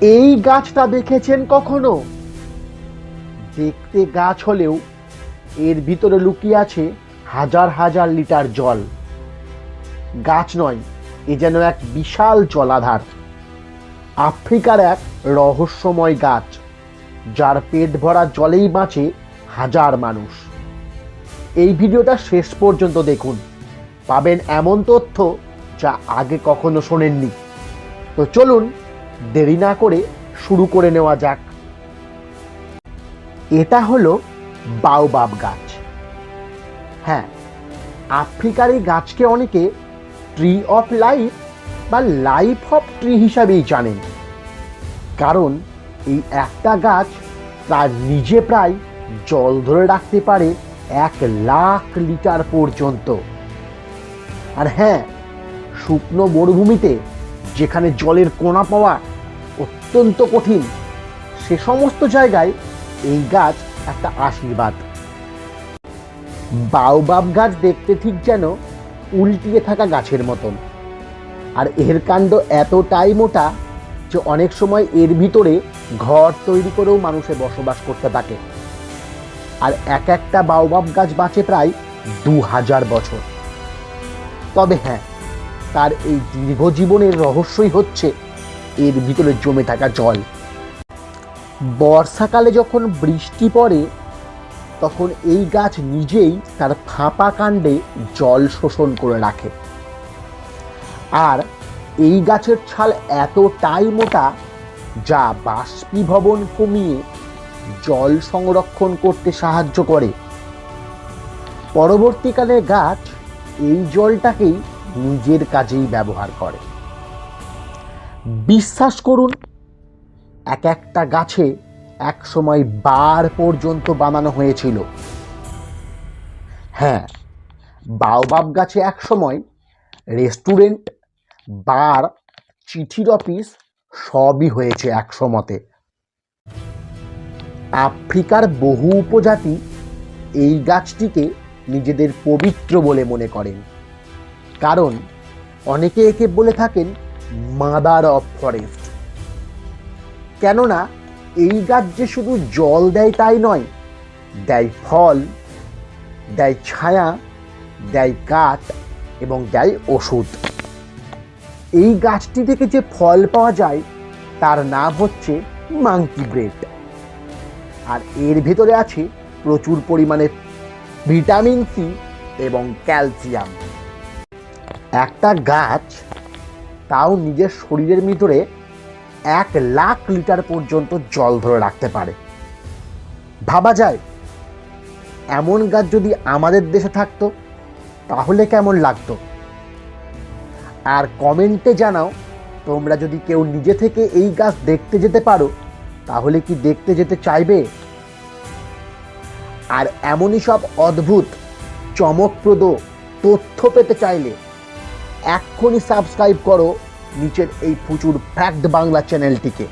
এই গাছটা দেখেছেন কখনো? দেখতে গাছ হলেও এর ভিতরে লুকিয়ে আছে হাজার হাজার লিটার জল। গাছ নয়, এ যেন এক বিশাল জলাধার। আফ্রিকার এক রহস্যময় গাছ, যার পেট ভরা জলেই বাঁচে হাজার মানুষ। এই ভিডিওটা শেষ পর্যন্ত দেখুন। পাবেন এমন তথ্য যা আগে কখনো শোনেননি। তো চলুন দেরি না করে শুরু করে নেওয়া যাক। এটা হলো বাওবাব গাছ। হ্যাঁ আফ্রিকার এই গাছকে অনেকে ট্রি অফ লাইফ বা লাইফ অফ ট্রি হিসাবেই জানেন। কারণ এই একটা গাছ তার নিজে প্রায় জল ধরে রাখতে পারে এক লাখ লিটার পর্যন্ত। আর হ্যাঁ শুকনো মরুভূমিতে যেখানে জলের কোনা পাওয়া অত্যন্ত কঠিন, সে সমস্ত জায়গায় এই গাছ একটা আশীর্বাদ। বাউবাব গাছ দেখতে ঠিক যেন উল্টিয়ে থাকা গাছের মতন। আর এর কাণ্ড এতটাই মোটা যে অনেক সময় এর ভিতরে ঘর তৈরি করেও মানুষে বসবাস করতে থাকে। আর এক একটা বাউবাব গাছ বাঁচে প্রায় দু হাজার বছর। তবে হ্যাঁ তার এই দীর্ঘ জীবনের রহস্যই হচ্ছে এর ভিতরে জমে থাকা জল। বর্ষাকালে যখন বৃষ্টি পড়ে, তখন এই গাছ নিজেই তার ফাঁপা কাণ্ডে জল শোষণ করে রাখে। আর এই গাছের ছাল এতটাই মোটা যা বাষ্পীভবন কমিয়ে জল সংরক্ষণ করতে সাহায্য করে। পরবর্তীকালে গাছ এই জলটাকেই নিজের কাজেই ব্যবহার করে। বিশ্বাস করুন, এক একটা গাছে এক সময় বার পর্যন্ত বানানো হয়েছিল। হ্যাঁ বাওবাব গাছে এক সময় রেস্টুরেন্ট, বার, চিঠির অফিস সবই হয়েছে একসমতে আফ্রিকার বহু উপজাতি এই গাছটিকে নিজেদের পবিত্র বলে মনে করেন। কারণ অনেকে একে বলে থাকেন মাদার অফ ফরেস্ট। কেননা এই গাছ যে শুধু জল দেয় তাই নয়, দেয় ফল, দেয় ছায়া, দেয় কাঠ এবং দেয় ওষুধ। এই গাছটি থেকে যে ফল পাওয়া যায়, তার নাম হচ্ছে মাংকি ব্রেড। আর এর ভেতরে আছে প্রচুর পরিমাণে ভিটামিন সি এবং ক্যালসিয়াম। একটা গাছ তাও নিজের শরীরের ভিতরে এক লাখ লিটার পর্যন্ত জল ধরে রাখতে পারে। ভাবা যায়, এমন গাছ যদি আমাদের দেশে থাকতো, তাহলে কেমন লাগতো? আর কমেন্টে জানাও, তোমরা যদি কেউ নিজে থেকে এই গাছ দেখতে যেতে পারো, তাহলে কি দেখতে যেতে চাইবে? আর এমনই সব অদ্ভুত, চমকপ্রদ তথ্য পেতে চাইলে এক্ষুনি সাবস্ক্রাইব করো নিচের এই প্রচুর ফ্যাক্ট বাংলা চ্যানেলটিকে